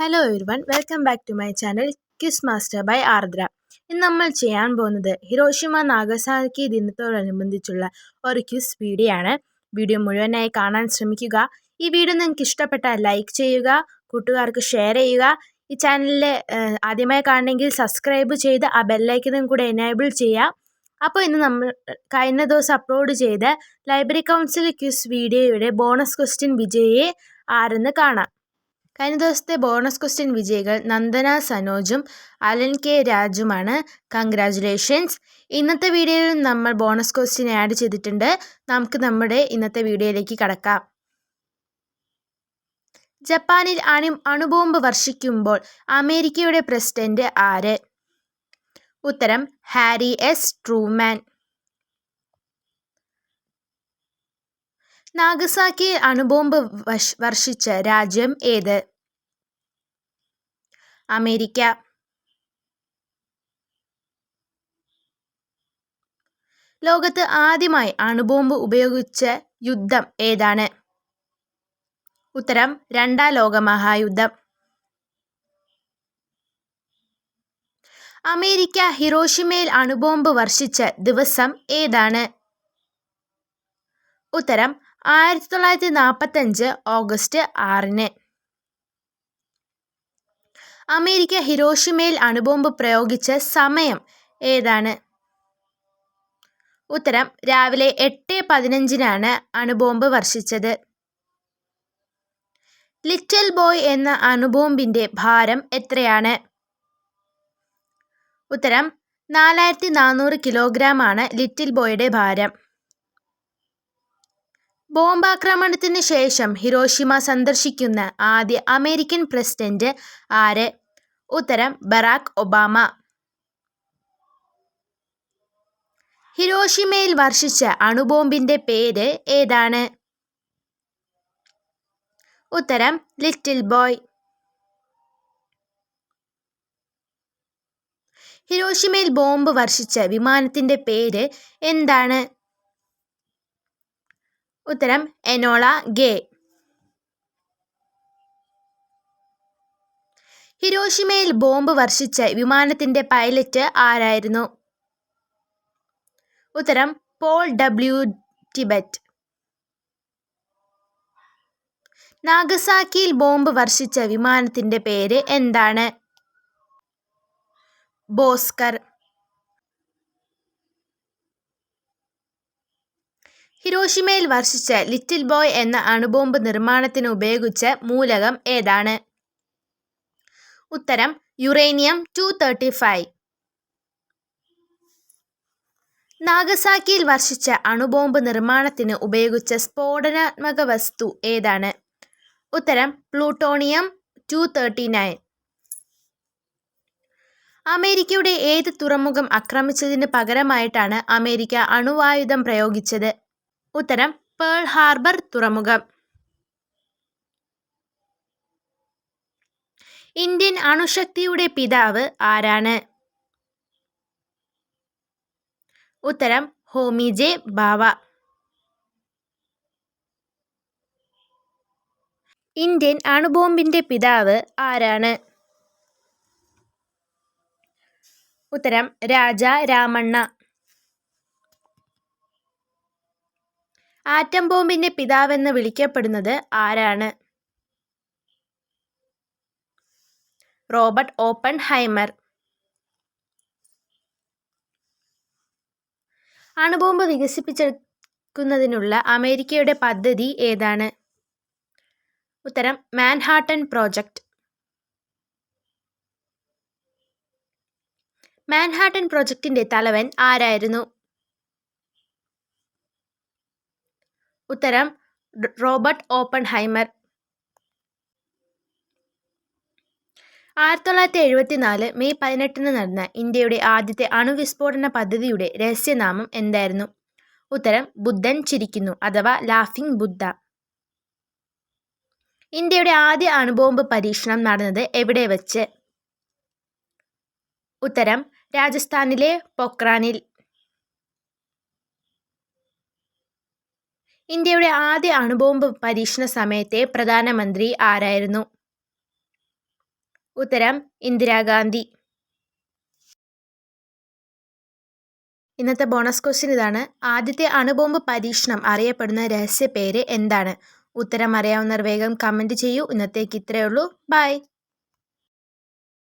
Hello everyone welcome back to my channel quiz master by Ardra ഇന്ന് നമ്മൾ ചെയ്യാൻ പോകുന്നത് ഹിരോഷിമ നാഗസാക്കി ദിനത്തോടനുബന്ധിച്ചുള്ള ഒരു ക്വിസ് വീഡിയോ ആണ്. വീഡിയോ മുഴുവനായി കാണാൻ ശ്രമിക്കുക. ഈ വീഡിയോ നിങ്ങൾക്ക് ഇഷ്ടപ്പെട്ടാൽ ലൈക്ക് ചെയ്യുക കൂട്ടുകാർക്ക് ഷെയർ ചെയ്യുക. ഈ ചാനലിൽ ആദ്യമായി കാണണമെങ്കിൽ സബ്സ്ക്രൈബ് ചെയ്ത് ആ ബെല്ലൈക്കനും കൂടെ എനേബിൾ ചെയ്യുക. അപ്പോൾ ഇന്ന് നമ്മൾ കഴിഞ്ഞ ദിവസം അപ്ലോഡ് ചെയ്ത ലൈബ്രറി കൗൺസിൽ ക്വിസ് വീഡിയോയുടെ ബോണസ് ക്വസ്റ്റ്യൻ വിജയിയെ ആരെന്ന് കാണാം. കഴിഞ്ഞ ദിവസത്തെ ബോണസ് ക്വസ്റ്റ്യൻ വിജയികൾ നന്ദന സനോജും അലൻ കെ രാജുമാണ്. കൺഗ്രാജുലേഷൻസ് ഇന്നത്തെ വീഡിയോയിൽ നമ്മൾ ബോണസ് ക്വസ്റ്റ്യൻ ആഡ് ചെയ്തിട്ടുണ്ട്. നമുക്ക് നമ്മുടെ ഇന്നത്തെ വീഡിയോയിലേക്ക് കടക്കാം. ജപ്പാനിൽ അണു അണുബോംബ് വർഷിക്കുമ്പോൾ അമേരിക്കയുടെ പ്രസിഡന്റ് ആര്? ഉത്തരം ഹാരി എസ്. ട്രൂമാൻ. നാഗസാക്കിയിൽ അണുബോംബ് വർഷിച്ച രാജ്യം ഏത്? അമേരിക്ക. ലോകത്ത് ആദ്യമായി അണുബോംബ് ഉപയോഗിച്ച യുദ്ധം ഏതാണ്? ഉത്തരം രണ്ടാം ലോക മഹായുദ്ധം. അമേരിക്ക ഹിരോഷിമയിൽ അണുബോംബ് വർഷിച്ച ദിവസം ഏതാണ്? ഉത്തരം ആയിരത്തി തൊള്ളായിരത്തി നാൽപ്പത്തഞ്ച് ഓഗസ്റ്റ് ആറിന്. അമേരിക്ക ഹിരോഷിമയിൽ അണുബോംബ് പ്രയോഗിച്ച സമയം ഏതാണ്? ഉത്തരം രാവിലെ എട്ട് പതിനഞ്ചിനാണ് അണുബോംബ് വർഷിച്ചത്. ലിറ്റിൽ ബോയ് എന്ന അണുബോംബിന്റെ ഭാരം എത്രയാണ്? ഉത്തരം നാലായിരത്തി നാനൂറ് കിലോഗ്രാം ആണ് ലിറ്റിൽ ബോയുടെ ഭാരം. ബോംബാക്രമണത്തിന് ശേഷം ഹിരോഷിമ സന്ദർശിക്കുന്ന ആദ്യ അമേരിക്കൻ പ്രസിഡന്റ് ആര്? ഉത്തരം ബറാക് ഒബാമ. ഹിരോഷിമയിൽ വർഷിച്ച അണുബോംബിന്റെ പേര് ഏതാണ്? ഉത്തരം ലിറ്റിൽ ബോയ്. ഹിരോഷിമയിൽ ബോംബ് വർഷിച്ച വിമാനത്തിന്റെ പേര് എന്താണ്? ഉത്തരം എനോള ഗേ. ഹിരോഷിമയിൽ ബോംബ് വർഷിച്ച വിമാനത്തിന്റെ പൈലറ്റ് ആരായിരുന്നു? ഉത്തരം പോൾ ഡബ്ല്യു ടിബറ്റ്. നാഗസാക്കിയിൽ ബോംബ് വർഷിച്ച വിമാനത്തിന്റെ പേര് എന്താണ്? ബോസ്കർ. ഹിരോഷിമയിൽ വർഷിച്ച ലിറ്റിൽ ബോയ് എന്ന അണുബോംബ് നിർമ്മാണത്തിന് ഉപയോഗിച്ച മൂലകം ഏതാണ്? ഉത്തരം യുറേനിയം ടു തേർട്ടി ഫൈവ് നാഗസാക്കിയിൽ വർഷിച്ച അണുബോംബ് നിർമ്മാണത്തിന് ഉപയോഗിച്ച സ്ഫോടനാത്മക വസ്തു ഏതാണ്? ഉത്തരം പ്ലൂട്ടോണിയം ടു തേർട്ടി നയൻ അമേരിക്കയുടെ ഏത് തുറമുഖം ആക്രമിച്ചതിന് പകരമായിട്ടാണ് അമേരിക്ക അണുവായുധം പ്രയോഗിച്ചത്? ഉത്തരം പേൾ ഹാർബർ തുറമുഖം. ഇന്ത്യൻ അണുശക്തിയുടെ പിതാവ് ആരാണ്? ഉത്തരം ഹോമി ജെ ബാവ. ഇന്ത്യൻ അണുബോംബിന്റെ പിതാവ് ആരാണ്? ഉത്തരം രാജ രാമണ്ണ. ആറ്റം ബോംബിന്റെ പിതാവെന്ന് വിളിക്കപ്പെടുന്നത് ആരാണ്? റോബർട്ട് ഓപ്പൺ ഹൈമർ അണുബോംബ് വികസിപ്പിച്ചെടുക്കുന്നതിനുള്ള അമേരിക്കയുടെ പദ്ധതി ഏതാണ്? ഉത്തരം മാൻഹാട്ടൻ പ്രോജക്റ്റ് മാൻഹാട്ടൻ പ്രോജക്റ്റിന്റെ തലവൻ ആരായിരുന്നു? ഉത്തരം റോബർട്ട് ഓപ്പൺ ആയിരത്തി തൊള്ളായിരത്തി എഴുപത്തിനാല് മെയ് പതിനെട്ടിന് നടന്ന ഇന്ത്യയുടെ ആദ്യത്തെ അണുവിസ്ഫോടന പദ്ധതിയുടെ രഹസ്യനാമം എന്തായിരുന്നു? ഉത്തരം ബുദ്ധൻ ചിരിക്കുന്നു അഥവാ ലാഫിംഗ് ബുദ്ധ. ഇന്ത്യയുടെ ആദ്യ അണുബോംബ് പരീക്ഷണം നടന്നത് എവിടെ വച്ച്? ഉത്തരം രാജസ്ഥാനിലെ പൊക്രാനിൽ. ഇന്ത്യയുടെ ആദ്യ അണുബോംബ് പരീക്ഷണ സമയത്തെ പ്രധാനമന്ത്രി ആരായിരുന്നു? ഉത്തരം ഇന്ദിരാഗാന്ധി ഇന്നത്തെ ബോണസ് ക്വസ്റ്റ്യൻ ഇതാണ്. ആദ്യത്തെ അണുബോംബ് പരീക്ഷണം അറിയപ്പെടുന്ന രഹസ്യ പേര് എന്താണ്? ഉത്തരം അറിയാവുന്നവർ വേഗം കമന്റ് ചെയ്യൂ. ഇന്നത്തേക്ക് ഇത്രയേ ഉള്ളൂ. ബൈ